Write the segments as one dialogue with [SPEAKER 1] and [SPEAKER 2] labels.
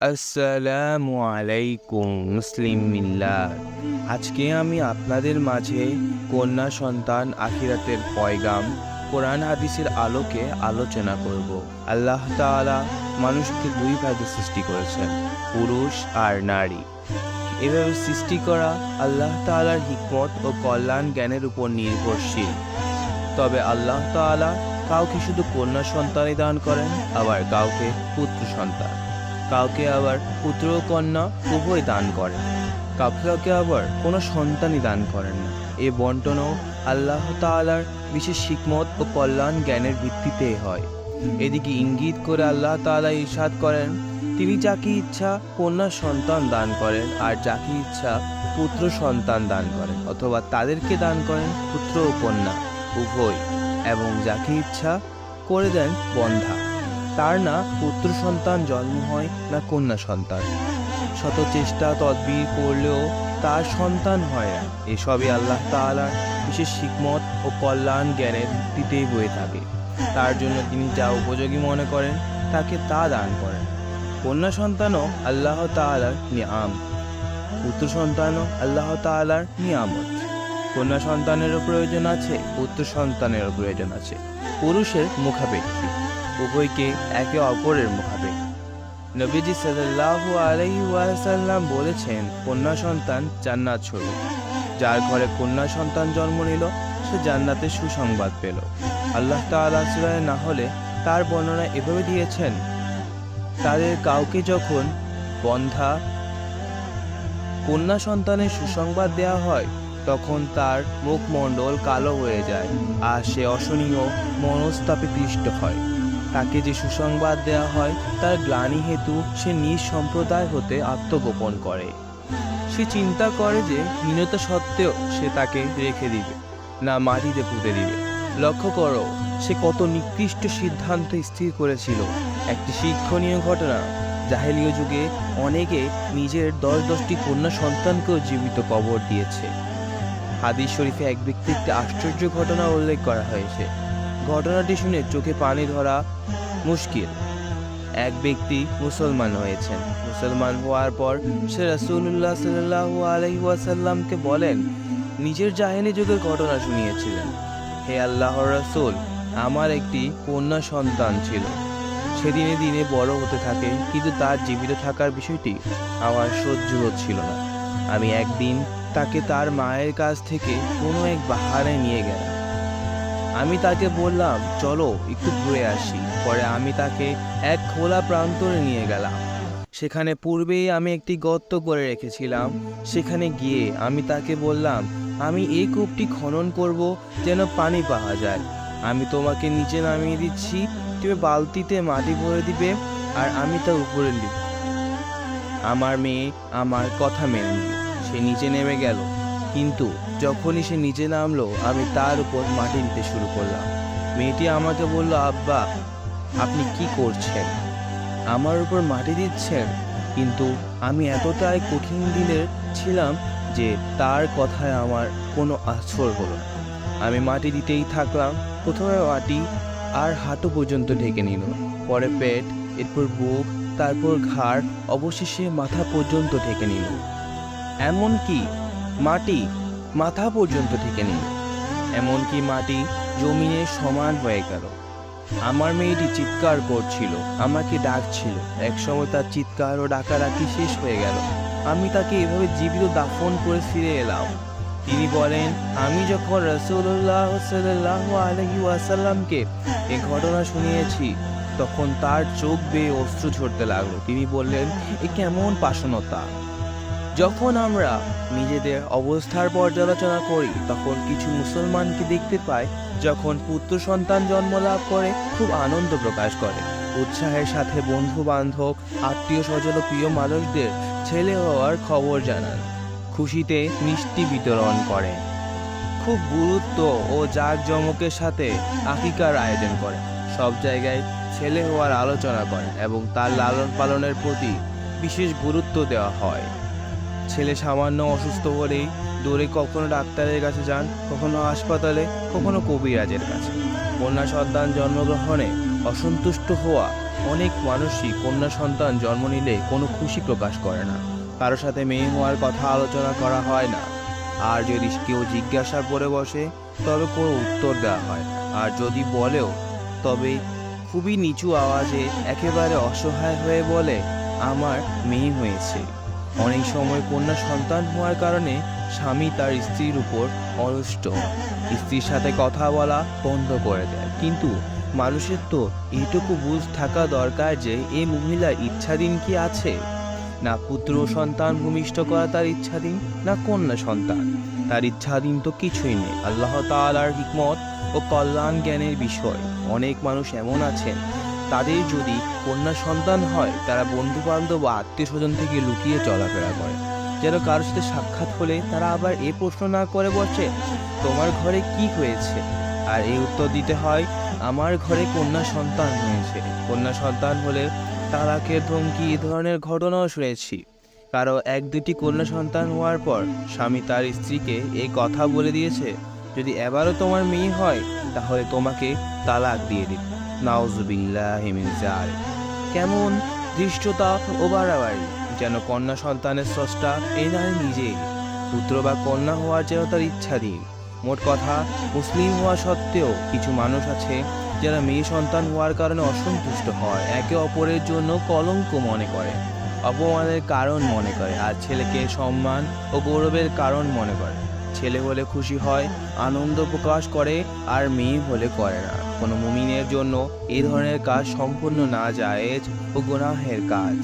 [SPEAKER 1] আসসালামু আলাইকুম, মুসলিম মিল্লাত আজকে আমি আপনাদের মাঝে কন্যা সন্তান আখিরাতের পয়গাম, কোরআন হাদিসের আলোকে আলোচনা করব। আল্লাহ তাআলা মানুষকে দুই ভাগে সৃষ্টি করেছেন, পুরুষ আর নারী। এভাবে সৃষ্টি করা আল্লাহ তাআলার হিকমত ও কল্যাণ জ্ঞানের উপর নির্ভরশীল। তবে আল্লাহ তাআলা কাউকে শুধু কন্যা সন্তানই দান করেন, আবার কাউকে পুত্র সন্তান। কাউকে আবার পুত্র কন্যা উভয় দান করেন। কাউকে কাউকে আবার কোনো সন্তানই দান করেন না। এ বন্টনও আল্লাহ তাআলার বিশেষ শিকমত ও কল্যাণ জ্ঞানের ভিত্তিতে হয়। এদিকে ইঙ্গিত করে আল্লাহ তাআলা ইসাদ করেন, তিনি যাকে ইচ্ছা কন্যা সন্তান দান করেন আর যাকে ইচ্ছা পুত্র সন্তান দান করেন অথবা তাদেরকে দান করেন পুত্র ও কন্যা উভয়, এবং যাকে ইচ্ছা করে দেন বন্ধা। তার না পুত্র সন্তান জন্ম হয় না কন্যা সন্তান। শত চেষ্টা তদবির করলেও তার সন্তান হয় না। এসবই আল্লাহ তাআলার বিশেষ শিকমত ও কল্যাণ জ্ঞানের ভিত্তিতেই বয়ে থাকে। তার জন্য তিনি যা উপযোগী মনে করেন, তাকে তা দান করেন। কন্যা সন্তানও আল্লাহ তাআলার নিয়াম। পুত্র সন্তানও আল্লাহ তাআলার নিয়ামত। কন্যা সন্তানেরও প্রয়োজন আছে, পুত্র সন্তানেরও প্রয়োজন আছে। পুরুষের মুখাপেক্ষী। উভয়কে একে অপরের মুখাপেক্ষী নবীজি সাল্লাল্লাহু আলাইহি ওয়াসাল্লাম বলেছেন, কন্যা সন্তান জান্নাত স্বরূপ। যার ঘরে কন্যা সন্তান জন্ম নিল, সে জান্নাতের সুসংবাদ পেল। আল্লাহ তাআলা না হলে তার বর্ণনা এভাবে দিয়েছেন, তাদের কাউকে যখন বন্ধা কন্যা সন্তানের সুসংবাদ দেওয়া হয়, তখন তার মুখমণ্ডল কালো হয়ে যায়, আর সে অসহনীয় মনস্তাপে ক্লিষ্ট হয়। তাকে যে সুসংবাদ দেওয়া হয়, তার গ্লানি হেতু সে নিজ সম্প্রদায় হতে আত্মগোপন করে। সে চিন্তা করে যে হীনতা সত্ত্বেও সে তাকে রেখে দিবে, না মাটিতে পুঁতে দিবে। লক্ষ্য করো, সে কত নিকৃষ্ট সিদ্ধান্ত স্থির করেছিল। একটি শিক্ষণীয় ঘটনা, জাহেলীয় যুগে অনেকে নিজের দশ দশটি কন্যা সন্তানকেও জীবিত কবর দিয়েছে। হাদিস শরীফে এক ব্যক্তি একটি আশ্চর্য ঘটনা উল্লেখ করা হয়েছে। ঘটনাটি শুনে চোখে পানি ধরা মুশকিল। এক ব্যক্তি মুসলমান হয়েছেন। মুসলমান হওয়ার পর সে রাসূলুল্লাহ সাল্লাল্লাহু আলাইহি ওয়াসাল্লামকে বলেন, নিজের জাহেলি যুগের ঘটনা শুনিয়েছিলেন। হে আল্লাহর রাসূল, আমার একটি কন্যা সন্তান ছিল। সে দিনে দিনে বড় হতে থাকে, কিন্তু তার জীবিত থাকার বিষয়টি আমার সহ্য হচ্ছিল না। আমি একদিন তাকে তার মায়ের কাছ থেকে কোনো এক বাহারে নিয়ে গেলাম। আমি তাকে বললাম, চলো, একটু ঘুরে আসি। পরে আমি তাকে এক খোলা প্রান্তরে নিয়ে গেলাম। সেখানে পূর্বেই আমি একটি গর্ত করে রেখেছিলাম। সেখানে গিয়ে আমি তাকে বললাম, আমি এই কূপটি খনন করব যেন পানি পাওয়া যায়। আমি তোমাকে নিচে নামিয়ে দিচ্ছি, তুমি বালতিতে মাটি ভরে দিবে আর আমি তা উপরে নিব আমার মেয়ে আমার কথা মেনে সে নিচে নেমে গেল। কিন্তু যখনই সে নিচে নামলো, আমি তার উপর মাটি নিতে শুরু করলাম। মেয়েটি আমাকে বলল, আব্বা, আপনি কি করছেন? আমার উপর মাটি দিচ্ছেন? কিন্তু আমি এতটাই কঠিন দিনের ছিলাম যে তার কথায় আমার কোনো আশ্চর্য হলো আমি মাটি দিতেই থাকলাম। প্রথমে মাটি আর হাঁটু পর্যন্ত ঢেকে নিল। পরে পেট, এরপর বুক, তারপর ঘাড়, অবশেষে মাথা পর্যন্ত ঢেকে নিল। এমনকি মাটি মাথা পর্যন্ত ঢেকে নেই এমনকি মাটি জমিনে সমান হয়ে গেল। আমার মেয়েটি চিৎকার করছিল, আমাকে ডাকছিল। একসময় তার চিৎকার ও ডাকাডাকি শেষ হয়ে গেল। আমি তাকে এভাবে জীবিত দাফন করে ফিরে এলাম। তিনি বলেন, আমি যখন রসুল্লাহ সাল্লাহ আলহি ওয়াসাল্লামকে এ ঘটনা শুনিয়েছি, তখন তার চোখ বেয়ে অস্ত্র ঝরতে লাগল। তিনি বললেন, এ কেমন পাষণতা যখন আমরা নিজেদের অবস্থার পর্যালোচনা করি, তখন কিছু মুসলমানকে দেখতে পাই, যখন পুত্র সন্তান জন্ম লাভ করে, খুব আনন্দ প্রকাশ করে। উৎসাহের সাথে বন্ধু বান্ধব আত্মীয় স্বজন প্রিয় মানুষদের ছেলে হওয়ার খবর জানান। খুশিতে মিষ্টি বিতরণ করে খুব গুরুত্ব ও জাঁকজমকের সাথে আকিকার আয়োজন করে সব জায়গায় ছেলে হওয়ার আলোচনা করেন এবং তার লালন পালনের প্রতি বিশেষ গুরুত্ব দেওয়া হয়। ছেলে সামান্য অসুস্থ হলেই দৌড়ে কখনো ডাক্তারের কাছে যান, কখনো হাসপাতালে, কখনো কবিরাজের কাছে। কন্যা সন্তান জন্মগ্রহণে অসন্তুষ্ট হওয়া অনেক মানুষই কন্যা সন্তান জন্ম নিলে কোনো খুশি প্রকাশ করে না। কারও সাথে মেয়ে হওয়ার কথা আলোচনা করা হয় না। আর যদি কেউ জিজ্ঞাসা করে বসে, তবে কোনো উত্তর দেওয়া হয়। আর যদি বলেও, তবে খুবই নিচু আওয়াজে একেবারে অসহায় হয়ে বলে, আমার মেয়ে হয়েছে। অনেক সময় কন্যা সন্তান হওয়ার কারণে স্বামী তার স্ত্রীর উপর অনুষ্ট। স্ত্রীর সাথে কথা বলা বন্ধ করে দেয়। কিন্তু মানুষের তো এইটুকু বুঝ থাকা দরকার যে এই মহিলার ইচ্ছাধীন কি আছে? না পুত্র সন্তান ভূমিষ্ঠ করা তার ইচ্ছাধীন, না কন্যা সন্তান? তার ইচ্ছাধীন তো কিছুই নেই। আল্লাহ তাআলার হিকমত ও কল্যাণ জ্ঞানের বিষয়। অনেক মানুষ এমন আছেন তাদের যদি কন্যা সন্তান হয়, তারা বন্ধু বান্ধব বা আত্মীয় স্বজন থেকে লুকিয়ে চলাফেরা করে। যেন কারোর সাথে সাক্ষাৎ হলে তারা আবার এ প্রশ্ন না করে বসে, তোমার ঘরে কি হয়েছে? আর এই উত্তর দিতে হয়, আমার ঘরে কন্যা সন্তান হয়েছে। কন্যা সন্তান হলে তালাকের ধমকি এ ধরনের ঘটনাও শুনেছি। কারও এক দুটি কন্যা সন্তান হওয়ার পর স্বামী তার স্ত্রীকে এই কথা বলে দিয়েছে, যদি এবারও তোমার মেয়ে হয়, তাহলে তোমাকে তালাক দিয়ে দিবে নাউজুবিল্লাহ কেমন ধৃষ্টতা ও বাড়াবাড়ি যেন কন্যা সন্তানের স্রষ্টা এ নিজে। পুত্র বা কন্যা হওয়ার যেন তার ইচ্ছাধীন। মোট কথা, মুসলিম হওয়া সত্ত্বেও কিছু মানুষ আছে যারা মেয়ে সন্তান হওয়ার কারণে অসন্তুষ্ট হয়, একে অপরের জন্য কলঙ্ক মনে করে, অপমানের কারণ মনে করে, আর ছেলেকে সম্মান ও গৌরবের কারণ মনে করে। ছেলে হলে খুশি হয়, আনন্দ প্রকাশ করে, আর মেয়ে হলে করে না। কোনো মুমিনের জন্য এই ধরনের কাজ সম্পূর্ণ না জায়েজ ও গুনাহের কাজ।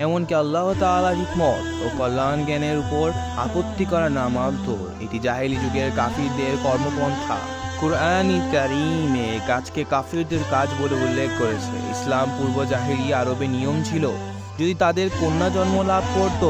[SPEAKER 1] এমনকি আল্লাহ তাআলা হিকমত ও কল্যাণ জ্ঞানের উপর আপত্তি করা নামান্তর। এটি জাহেলি যুগের কাফিরদের কর্মপন্থা। কুরআনি কারিমে কাজকে কাফিরদের কাজ বলে উল্লেখ করেছে। ইসলাম পূর্ব জাহেলি আরবে নিয়ম ছিল, যদি তাদের কন্যা জন্ম লাভ করত,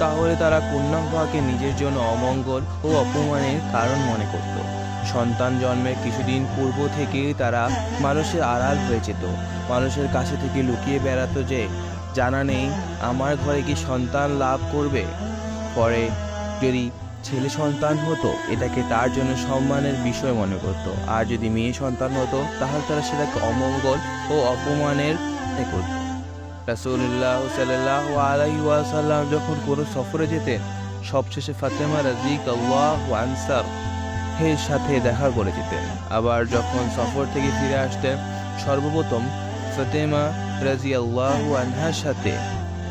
[SPEAKER 1] তাহলে তারা কন্যা হওয়াকে নিজের জন্য অমঙ্গল ও অপমানের কারণ মনে করত। সন্তান জন্মের কিছুদিন পূর্ব থেকেই তারা মানুষের আড়াল হয়ে যেত। মানুষের কাছে থেকে লুকিয়ে বেড়াতো যে, জানা নেই, আমার ঘরে কি সন্তান লাভ করবে? পরে যদি ছেলে সন্তান হতো, এটাকে তার জন্য সম্মানের বিষয় মনে করত। আর যদি মেয়ে সন্তান হতো, তাহলে তারা সেটাকে অমঙ্গল ও অপমানের মনে করত। রাসূলুল্লাহ সাল্লাহ আলাইহি ওয়াসাল্লাম যখন কোনো সফরে যেতেন, সবশেষে ফাতেমা রাজিক আল্লাহ আনসার এর সাথে দেখা করে যেতেন আবার যখন সফর থেকে ফিরে আসতেন, সর্বপ্রথম ফতেমা রাজি আল্লাহ আনহার সাথে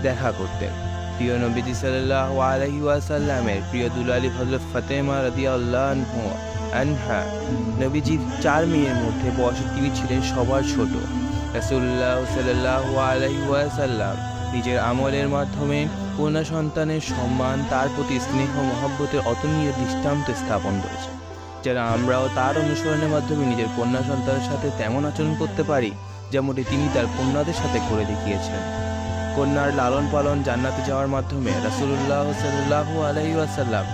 [SPEAKER 1] দেখা করতেন। প্রিয় নবীজি সাল্লাহ আলহি ওয়াসাল্লামের প্রিয় দুলালি হজরত ফতেমা রাজি আল্লাহ আনহা নবীজির চার মেয়ের মধ্যে বয়সে তিনি ছিলেন সবার ছোট। রাসুল্লাহ সাল্লাহ আলহি ওয়াসাল্লাম নিজের আমলের মাধ্যমে কন্যা সন্তানের সম্মান, তার প্রতি স্নেহ, মহব্বতের অতুলনীয় দৃষ্টান্ত স্থাপন করেছে যারা আমরাও তার অনুসরণের মাধ্যমে নিজের কন্যা সন্তানের সাথে তেমন আচরণ করতে পারি, যেমনটি তিনি তার কন্যাদের সাথে করে দেখিয়েছেন। কন্যার লালন পালন জান্নাতে যাওয়ার মাধ্যমে রাসুল্লাহ সাল্লাহ আলহি আসাল্লাম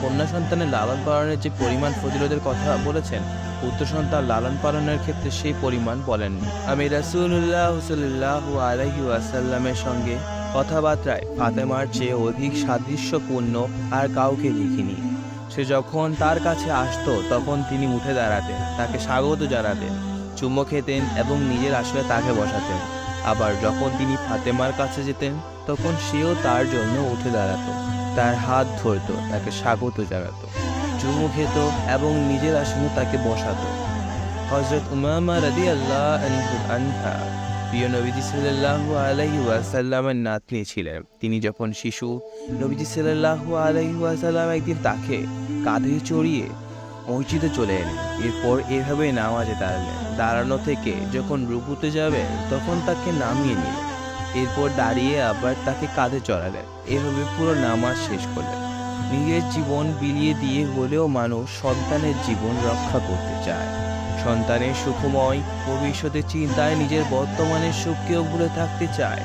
[SPEAKER 1] কন্যা সন্তানের লালন পালনের যে পরিমাণ ফজিলতের কথা বলেছেন, পুত্র সন্তান লালন পালনের ক্ষেত্রে সেই পরিমাণ বলেননি। আমি রাসুল্লাহ সাল্লাহ আলহি আসাল্লামের সঙ্গে কথাবার্তায় ফাতেমার চেয়ে অধিক সাদৃশ্যপূর্ণ আর কাউকে লিখিনি সে যখন তার কাছে আসতো, তখন তিনি উঠে দাঁড়াতেন, তাকে স্বাগত জানাতেন চুম্বো খেতেন এবং নিজের আসলে তাকে বসাতেন। আবার যখন তিনি ফাতেমার কাছে যেতেন, তখন সেও তার জন্য উঠে দাঁড়াতো, তার হাত ধরতো, তাকে স্বাগত জানাতো চুমু খেত এবং নিজের আসনে তাকে বসাতো। হজরত উমামা রাদি আল্লাহ আনহা প্রিয় নবীজি সাল্লাহ আলহি ওয়াসাল্লামের নাতনি ছিলেন। তিনি যখন শিশু, নবীজি সাল্লাহ আলহি ওয়াসাল্লাম একদিন তাকে কাঁধে চড়িয়ে মসজিদে চলে এলেন। এরপর এভাবে নামাজে দাঁড়ালেন। দাঁড়ানো থেকে যখন রুকুতে যাবে, তখন তাকে নামিয়ে নিলেন এরপর দাঁড়িয়ে আবার তাকে কাঁধে চড়ালেন। এভাবে পুরো নামাজ শেষ করলেন। নিজের জীবন বিলিয়ে দিয়ে হলেও মানুষ সন্তানের জীবন রক্ষা করতে চায়। সন্তানের সুখময় ভবিষ্যতের চিন্তায় নিজের বর্তমানের সুখকেও ভুলে থাকতে চায়।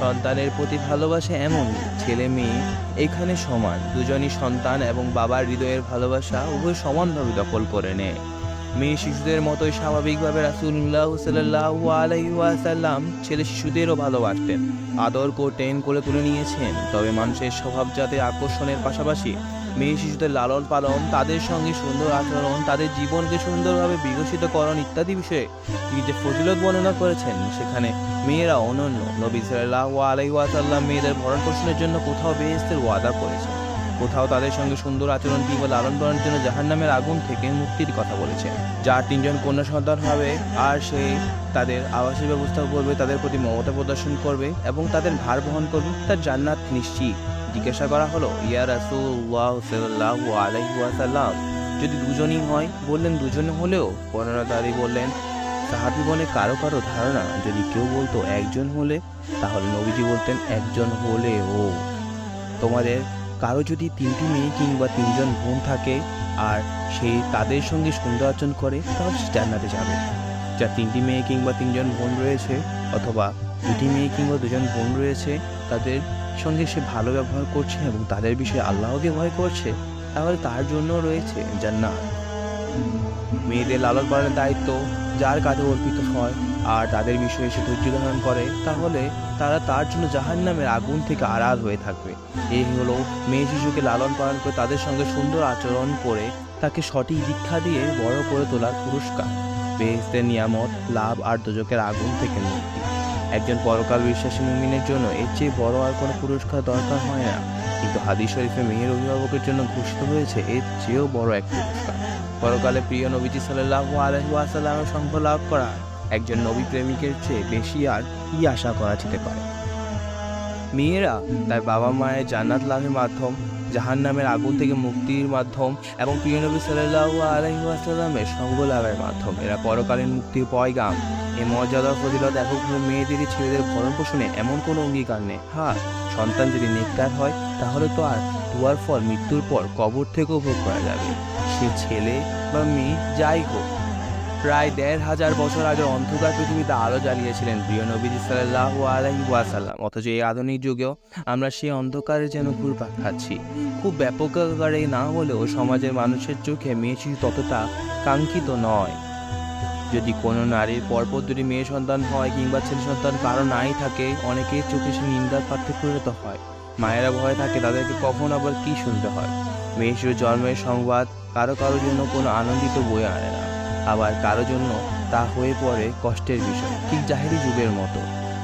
[SPEAKER 1] সন্তানের প্রতি ভালোবাসা এমন, ছেলে মেয়ে, এখানে সমান। দুজনই সন্তান এবং বাবার হৃদয়ের ভালোবাসা উভয় সমানভাবে দখল করে নেয়। মেয়ে শিশুদের মতোই স্বাভাবিকভাবে রাসুল্লাহ সাল্লাহ আলাইসাল্লাম ছেলে শিশুদেরও ভালোবাসতেন। আদর করতেন করে তুলে নিয়েছেন। তবে মানুষের স্বভাব যাতে আকর্ষণের পাশাপাশি মেয়ে শিশুদের লালন পালন, তাদের সঙ্গে সুন্দর আচরণ, তাদের জীবনকে সুন্দরভাবে বিকশিত বিকশিতকরণ ইত্যাদি বিষয়ে তিনি যে ফজিলত বর্ণনা করেছেন, সেখানে মেয়েরা অনন্য। নবী সাল্লাহ আলাই ওয়াসাল্লাম মেয়েদের ভরণ পোষণের জন্য কোথাও বেহেস্তের ওয়াদা করেছেন। কোথাও তাদের সঙ্গে সুন্দর আচরণ কিংবা লালন পালনের জন্য জাহান্নামের আগুন থেকে মুক্তির কথা বলেছেন। যার তিনজন কন্যা সন্তান হবে, আর সে তাদের আবাসের ব্যবস্থা করবে, তাদের প্রতি মমতা প্রদর্শন করবে এবং তাদের ভার বহন করবে, তার জান্নাত নিশ্চিত। জিজ্ঞাসা করা হলো, ইয়া রাসূলুল্লাহ সাল্লাল্লাহু আলাইহি ওয়াসাল্লাম। যদি দুজনই হয়, বললেন, দুজনে হলেও? বর্ণনাদারি বললেন সাহাবিগণে কারও কারও ধারণা, যদি কেউ বলতো একজন হলে, তাহলে নবীজি বলতেন, একজন হলে ও। তোমাদের কারও যদি তিনটি মেয়ে কিংবা তিনজন বোন থাকে, আর সে তাদের সঙ্গে সুন্দর আচরণ করে, তাহলে সে জান্নাতে যাবে। যার তিনটি মেয়ে কিংবা তিনজন বোন রয়েছে, অথবা দুটি মেয়ে কিংবা দুজন বোন রয়েছে, তাদের সঙ্গে সে ভালো ব্যবহার করছে এবং তাদের বিষয়ে আল্লাহকে ভয় করছে, তাহলে তার জন্য রয়েছে জান্নাত। মেয়েদের লালন পালনের দায়িত্ব, যার কাঁধে অর্পিত হয় আর তাদের বিষয়ে সে ধৈর্য ধারণ করে, তাহলে তারা তার জন্য জাহান্নামের আগুন থেকে আড়াল হয়ে থাকবে। এই হলো মেয়ে শিশুকে লালন পালন করে তাদের সঙ্গে সুন্দর আচরণ করে, তাকে সঠিক দীক্ষা দিয়ে বড় করে তোলার পুরস্কার। বেহেস্তের নিয়ামত, লাভ আর দোজকের আগুন থেকে মুক্তি। একজন পরকাল বিশ্বাসী মুমিনের জন্য এর চেয়ে বড় আর কোনো পুরস্কার দরকার হয় না। কিন্তু হাদিস শরীফে মেয়ের অভিভাবকের জন্য ঘোষিত হয়েছে, এর চেয়েও বড় এক পুরস্কার। পরকালে প্রিয় নবীজি সাল্লাহ আলহি আসাল্লামের সঙ্গ লাভ করা একজন নবী প্রেমিকের চেয়ে বেশি আর কি আশা করা যেতে পারে? মেয়েরা তার বাবা মায়ের জান্নাত লাভের মাধ্যম জাহান নামের আগুন থেকে মুক্তির মাধ্যম এবং প্রিয় নবী সাল্লাহ আলহিহাসাল্লামের সঙ্গ লাভের মাধ্যম, এরা পরকালীন মুক্তির পয়গাম। এই মর্যাদা ফজিলত এককভাবে মেয়েদেরই ছেলেদের ভরণ পোষণে এমন কোনো অঙ্গীকার নেই হ্যাঁ সন্তান যদি নেককার হয়, তাহলে তো আর দুয়ার ফল মৃত্যুর পর কবর থেকে উপভোগ করা যাবে। সে ছেলে বা মেয়ে যাই হোক। প্রায় দেড় হাজার বছর আগে অন্ধকার পৃথিবীতে আলো জ্বালিয়েছিলেন প্রিয় নবীজি সাল্লাহ আলহি ওয়াসাল্লাম। অথচ এই আধুনিক যুগেও আমরা সেই অন্ধকারে যেন ঘুরপাক খাচ্ছি। খুব ব্যাপক আকারে না হলেও সমাজের মানুষের চোখে মেয়ে ততটা কাঙ্ক্ষিত নয়। যদি কোনো নারীর পরপর দুটি মেয়ে সন্তান হয় কিংবা ছেলে সন্তান কারও নাই থাকে অনেকের চোখে সে নিন্দার পরিণত হয়। মায়েরা ভয় থাকে, তাদেরকে কখন আবার কি শুনতে হয়? মেয়ে শিশুর জন্মের সংবাদ, কারও কারও জন্য কোনো আনন্দিত বই আনে না। আবার কারও জন্য তা হয়ে পড়ে কষ্টের বিষয়, ঠিক জাহেরি যুগের মতো।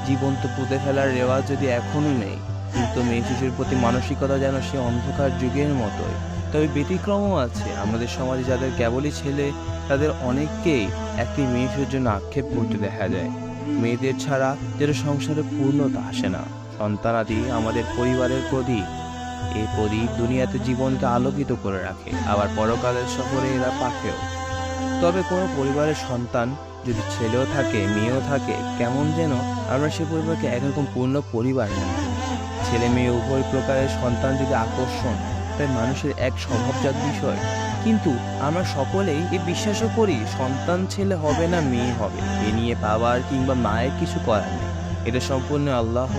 [SPEAKER 1] জীবন তো পুঁতে ফেলার রেওয়াজ যদি এখনও নেই, কিন্তু মেয়ে শিশুর প্রতি মানসিকতা যেন সে অন্ধকার যুগের মতোই। তবে ব্যতিক্রমও আছে। আমাদের সমাজে যাদের কেবলই ছেলে, তাদের অনেককেই একটি মেয়ে শিশুর জন্য আক্ষেপ করতে দেখা যায়। মেয়েদের ছাড়া যেন সংসারে পূর্ণতা আসে না। সন্তানাদি আমাদের পরিবারের প্রদীপ। এই প্রদীপ দুনিয়াতে জীবনকে আলোকিত করে রাখে। আবার পরকালের সফরে এরা পাখেও তবে কোনো পরিবারের সন্তান যদি ছেলেও থাকে, মেয়েও থাকে, কেমন যেন আমরা সে পরিবারকে একরকম পূর্ণ পরিবার ছেলে মেয়ে উভয় প্রকারের সন্তান যদি আকর্ষণ তাই মানুষের এক স্বভাবজাত বিষয়। কিন্তু আমরা সকলেই এ বিশ্বাসও করি, সন্তান ছেলে হবে না, মেয়ে হবে। এ নিয়ে বাবার কিংবা মায়ের কিছু করার নেই। এটা সম্পূর্ণ আল্লাহ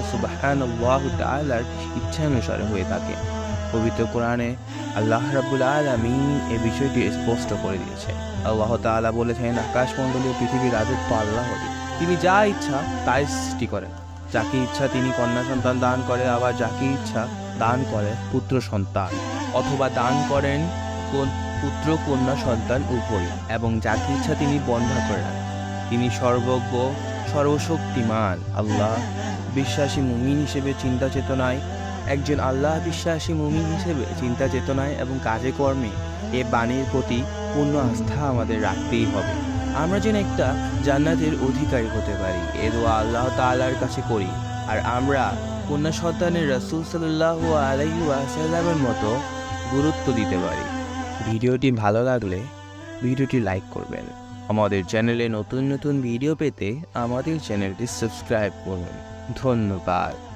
[SPEAKER 1] তালার ইচ্ছানুসারে হয়ে থাকে। পবিত্র কোরআনে আল্লাহ রাবুল আলমিন এ বিষয়টি স্পষ্ট করে দিয়েছে। আল্লাহ তাআলা বলেছেন, আকাশমণ্ডলীয় পৃথিবীর রাজত্ব আল্লাহরই তিনি যা ইচ্ছা তাই সৃষ্টি করেন। যাকে ইচ্ছা তিনি কন্যা সন্তান দান করে, আবার যাকে ইচ্ছা দান করে পুত্র সন্তান। অথবা দান করেন কোন পুত্র, কন্যা, সন্তান উভয়, এবং যাকে ইচ্ছা তিনি বন্ধ করে রাখেন। তিনি সর্বজ্ঞ, সর্বশক্তিমান আল্লাহ। বিশ্বাসী মুমিন হিসেবে চিন্তা চেতনায়, একজন আল্লাহ বিশ্বাসী মুমিন হিসেবে চিন্তা চেতনায় এবং কাজে কর্মে এ বাণীর প্রতি পূর্ণ আস্থা আমাদের রাখতেই হবে। আমরা যেন একটা জান্নাতের অধিকারী হতে পারি। এ দোয়া আল্লাহ তাআলার কাছে করি। আর আমরা কন্যা সন্তানের রাসূল সাল্লাল্লাহু আলাইহি ওয়াসাল্লামের মতো গুরুত্ব দিতে পারি। ভিডিওটি ভালো লাগলে ভিডিওটি লাইক করবেন। আমাদের চ্যানেলে নতুন নতুন ভিডিও পেতে আমাদের চ্যানেলটি সাবস্ক্রাইব করুন। ধন্যবাদ।